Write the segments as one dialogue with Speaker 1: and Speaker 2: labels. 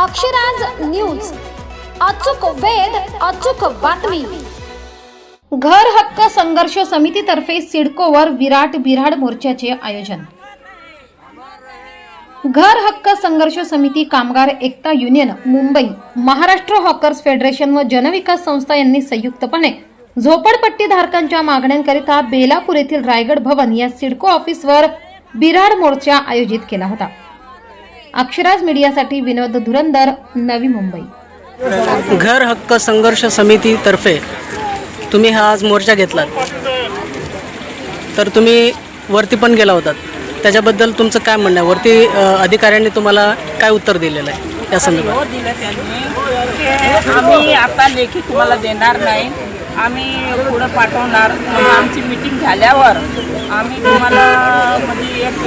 Speaker 1: Akshraj news. अचूक वेध अचूक बातमी. घर हक्क संघर्ष समितीतर्फे सिडकोवर विराट बिराड मोर्चाचे आयोजन. घर हक्क संघर्ष समिती कामगार एकता union Mumbai. Maharashtra hawkers federation व जनविकास संस्था यांनी संयुक्तपणे झोपडपट्टी धारकांच्या मागण्यांकरिता बेलापूर येथील रायगड भवन या सिडको ऑफिसवर बिराड मोर्चा आयोजित केला होता. अक्षराज मीडियासाठी विनोद धुरंदर नवी मुंबई.
Speaker 2: घर हक्क संघर्ष समितीतर्फे तुम्ही हा आज मोर्चा घेतलात. तर तुम्ही वरती पण गेला होतात. त्याच्याबद्दल तुमचं काय म्हणणं आहे? वरती अधिकाऱ्यांनी तुम्हाला काय उत्तर दिलेलं आहे? या संदर्भात.
Speaker 3: हो आम्ही आता लेखी तुम्हाला देणार नाही. आम्ही पुढं पाठवणार. आमची मीटिंग झाल्यावर आम्ही तुम्हाला म्हणजे एक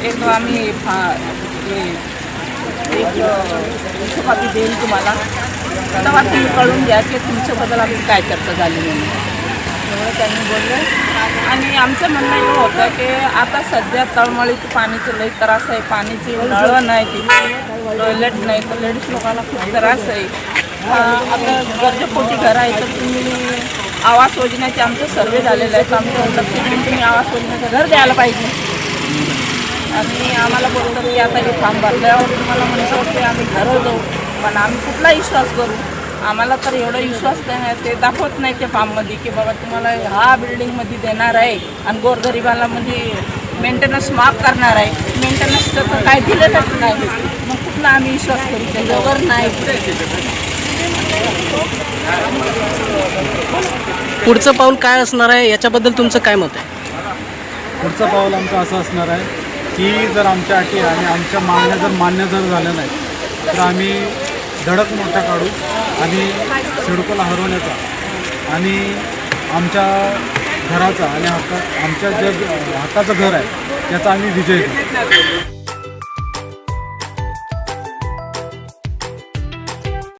Speaker 3: एक आम्ही फा- हे- एक हिशोबाबी देईल तुम्हाला. तेव्हा तुम्ही कळून घ्या की तुमच्याबद्दल आम्ही काय चर्चा झाली म्हणून एवढं त्यांनी बोलले. आणि आमचं म्हणणं एवढं होतं की आता सध्या तळमळीत पाणीचं लई त्रास आहे. पाणीची नळं नाही तिथे टॉयलेट नाही. तर लेडीज लोकांना खूप त्रास आहे. आता गरजेपोटी घर आहे तर तुम्ही आवास योजनेचे आमचं सर्वे झालेलं आहे तर आमचं लक्ष तुम्ही आवास योजनेचं घर द्यायला पाहिजे. आणि आम्हाला बोलतात की आता हे फॉर्म भरल्यावर तुम्हाला म्हणतो की आम्ही घरं जाऊ पण आम्ही कुठला विश्वास करू? आम्हाला तर एवढा विश्वास नाही ते दाखवत नाही ते फॉर्ममध्ये की बाबा तुम्हाला हा बिल्डिंगमध्ये देणार आहे आणि गोरगरिबाला म्हणजे मेंटेनन्स माफ करणार आहे. मेंटेनन्स तर काय दिलेलंच नाही. मग कुठला आम्ही विश्वास करू त्याच्यावर? नाही.
Speaker 2: पुढचं पाऊल काय असणार आहे? याच्याबद्दल तुमचं काय मत आहे?
Speaker 4: पुढचं पाऊल आमचं असं असणार आहे ती जर आमच्या अटी आणि आमच्या मागण्या जर मान्य जर झाल्या नाही तर आम्ही धडक मोठा काढू आणि सिडकोला हरवण्याचा आणि आमच्या घराचा आणि हक्का आमच्या जे हक्काचं घर आहे त्याचा आम्ही विजय करू